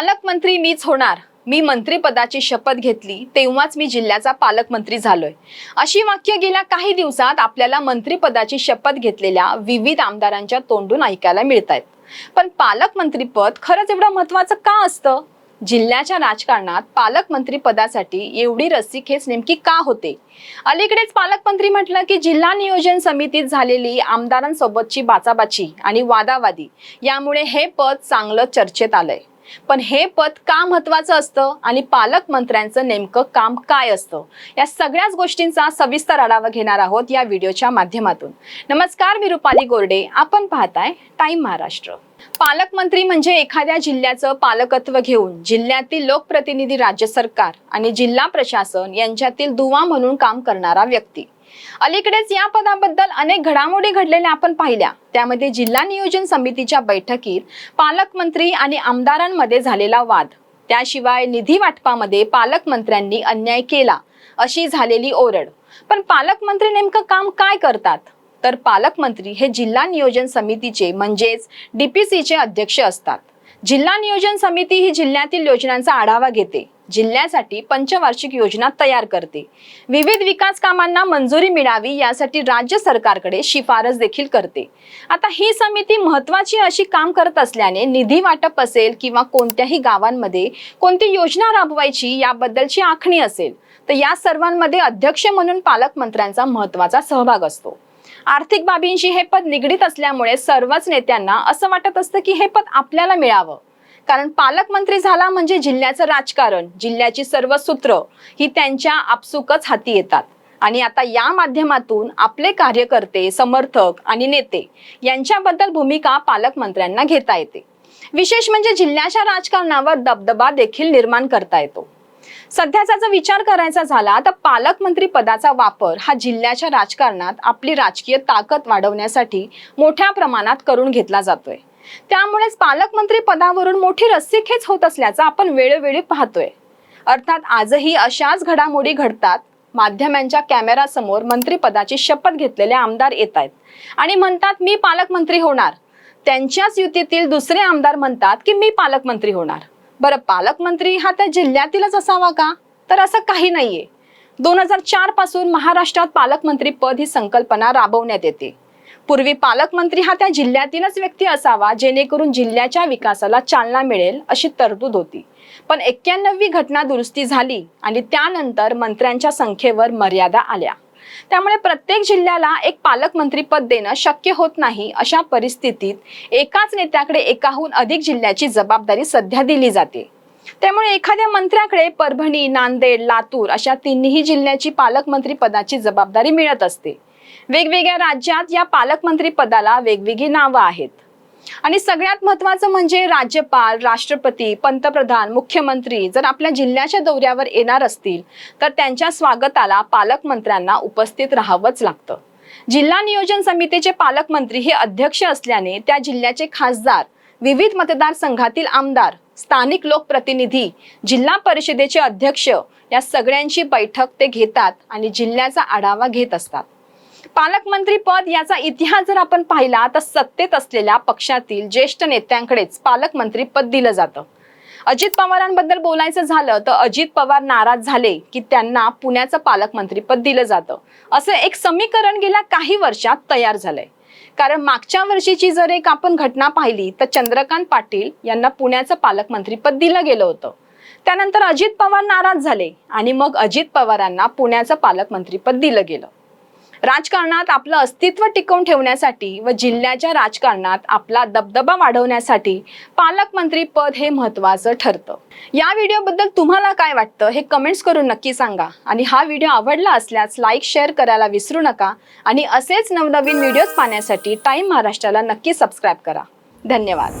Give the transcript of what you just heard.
पालकमंत्री मीच होणार. मी मंत्रीपदाची शपथ घेतली तेव्हाच मी जिल्ह्याचा पालकमंत्री झालोय. अशी वाक्य गेल्या काही दिवसात आपल्याला मंत्रिपदाची शपथ घेतलेल्या विविध आमदारांच्या तोंडून ऐकायला मिळत आहेत पण पालकमंत्रीपद खरंच एवढं महत्वाचं का असतं? जिल्ह्याच्या राजकारणात पालकमंत्री पदासाठी एवढी रस्सीखेच नेमकी का होते? अलीकडेच पालकमंत्री म्हटलं की जिल्हा नियोजन समितीत झालेली आमदारांसोबतची बाचाबाची आणि वादावादी यामुळे हे पद चांगलं चर्चेत आलंय. पण हे पद का महत्वाचं असतं आणि पालकमंत्र्यांचं नेमकं काम काय असतं? या सगळ्याच गोष्टींचा सविस्तर आढावा घेणार आहोत या व्हिडिओच्या माध्यमातून. नमस्कार मी रुपाली गोरडे. आपण पाहताय टाइम महाराष्ट्र. पालकमंत्री म्हणजे एखाद्या जिल्ह्याचं पालकत्व घेऊन जिल्ह्यातील लोकप्रतिनिधी राज्य सरकार आणि जिल्हा प्रशासन यांच्यातील दुवा म्हणून काम करणारा व्यक्ती. अलीकडेच या पदाबद्दल अनेक घडामोडी घडलेल्या आपण पाहिल्या. त्यामध्ये जिल्हा नियोजन समितीच्या बैठकीत पालकमंत्री आणि आमदारांमध्ये झालेला वाद. त्याशिवाय निधी वाटपामध्ये पालकमंत्र्यांनी अन्याय केला अशी झालेली ओरड. पण पालकमंत्री नेमकं काम काय करतात? तर पालकमंत्री हे जिल्हा नियोजन समितीचे म्हणजेच डीपीसीचे अध्यक्ष असतात. जिल्हा नियोजन समिती ही जिल्ह्यातील योजनांचा आढावा घेते. जिल्ह्यासाठी पंचवार्षिक योजना तयार करते. विविध विकास कामांना मंजुरी मिळावी यासाठी राज्य सरकारकडे शिफारस देखील करते. आता ही समिती महत्वाची अशी काम करत असल्याने निधी वाटप असेल किंवा कोणत्याही गावांमध्ये कोणती योजना राबवायची याबद्दलची आखणी असेल तर या सर्वांमध्ये अध्यक्ष म्हणून पालकमंत्र्यांचा महत्त्वाचा सहभाग असतो. आर्थिक बाबींशी हे पद निगडीत असल्यामुळे सर्वच नेत्यांना असं वाटत असतं की हे पद आपल्याला मिळावं. कारण पालकमंत्री झाला म्हणजे जिल्ह्याचं राजकारण जिल्ह्याची सर्व सूत्र ही त्यांच्या आपसुकच हाती येतात. आणि आता या माध्यमातून आपले कार्यकर्ते समर्थक आणि नेते यांच्याबद्दल भूमिका पालकमंत्र्यांना घेता येते. विशेष म्हणजे जिल्ह्याच्या राजकारणावर दबदबा देखील निर्माण करता येतो. सध्याचा जर विचार करायचा झाला तर पालकमंत्री पदाचा वापर हा जिल्ह्याच्या राजकारणात आपली राजकीय ताकद वाढवण्यासाठी मोठ्या प्रमाणात करून घेतला जातोय. त्यामुळेच पालकमंत्री पदावरून मोठी रस्सीखेच होत असल्याचं आपण वेळोवेळी पाहतोय. अर्थात आजही अशाच घडामोडी घडतात. माध्यमांच्या कॅमेरासमोर मंत्रीपदाची शपथ घेतलेले आमदार येत आहेत. आणि म्हणतात मी पालकमंत्री होणार. त्यांच्याच युतीतील दुसरे आमदार म्हणतात की मी पालकमंत्री होणार. बरं पालकमंत्री हा त्या जिल्ह्यातीलच असावा का? तर असं काही नाहीये. दोन हजार चारपासून महाराष्ट्रात पालकमंत्री पद ही संकल्पना राबवण्यात येते. पूर्वी पालकमंत्री हा त्या जिल्ह्यातीलच व्यक्ती असावा जेणेकरून जिल्ह्याच्या विकासाला चालना मिळेल अशी तरतूद होती. पण एक्क्याण्णवी घटना दुरुस्ती झाली आणि त्यानंतर मंत्र्यांच्या संख्येवर मर्यादा आल्या. त्यामुळे प्रत्येक जिल्ह्याला एक पालकमंत्री पद देणं शक्य होत नाही अशा परिस्थितीत एकाच नेत्याकडे एकाहून अधिक जिल्ह्याची जबाबदारी सध्या दिली जाते. त्यामुळे एखाद्या मंत्र्याकडे परभणी नांदेड लातूर अशा तिन्ही जिल्ह्याची पालकमंत्री पदाची जबाबदारी मिळत असते. वेगवेगळ्या राज्यात या पालकमंत्री पदाला वेगवेगळी नावं आहेत. आणि सगळ्यात महत्वाचं म्हणजे राज्यपाल राष्ट्रपती पंतप्रधान मुख्यमंत्री जर आपल्या जिल्ह्याच्या दौऱ्यावर येणार असतील तर त्यांच्या स्वागताला पालकमंत्र्यांना उपस्थित राहावंच लागतं. जिल्हा नियोजन समितीचे पालकमंत्री हे अध्यक्ष असल्याने त्या जिल्ह्याचे खासदार विविध मतदारसंघातील आमदार स्थानिक लोकप्रतिनिधी जिल्हा परिषदेचे अध्यक्ष या सगळ्यांची बैठक ते घेतात आणि जिल्ह्याचा आढावा घेत असतात. पालकमंत्री पद याचा इतिहास जर आपण पाहिला तर सत्तेत असलेल्या पक्षातील ज्येष्ठ नेत्यांकडेच पालकमंत्री पद दिलं जातं. अजित पवारांबद्दल बोलायचं झालं तर अजित पवार नाराज झाले की त्यांना पुण्याचं पालकमंत्रीपद दिलं जातं. असं एक समीकरण गेल्या काही वर्षात तयार झालंय. कारण मागच्या वर्षीची जर एक आपण घटना पाहिली तर चंद्रकांत पाटील यांना पुण्याचं पालकमंत्रीपद दिलं गेलं होतं. त्यानंतर अजित पवार नाराज झाले आणि मग अजित पवारांना पुण्याचं पालकमंत्रीपद दिलं गेलं. राजकारणात आपलं अस्तित्व टिकवून ठेवण्यासाठी व जिल्ह्याच्या राजकारणात आपला दबदबा वाढवण्यासाठी पालकमंत्री पद हे महत्वाचं ठरतं. या व्हिडिओबद्दल तुम्हाला काय वाटतं हे कमेंट्स करून नक्की सांगा. आणि हा व्हिडिओ आवडला असल्यास लाईक शेअर करायला विसरू नका. आणि असेच नवनवीन व्हिडिओज पाहण्यासाठी टाईम महाराष्ट्राला नक्की सबस्क्राईब करा. धन्यवाद.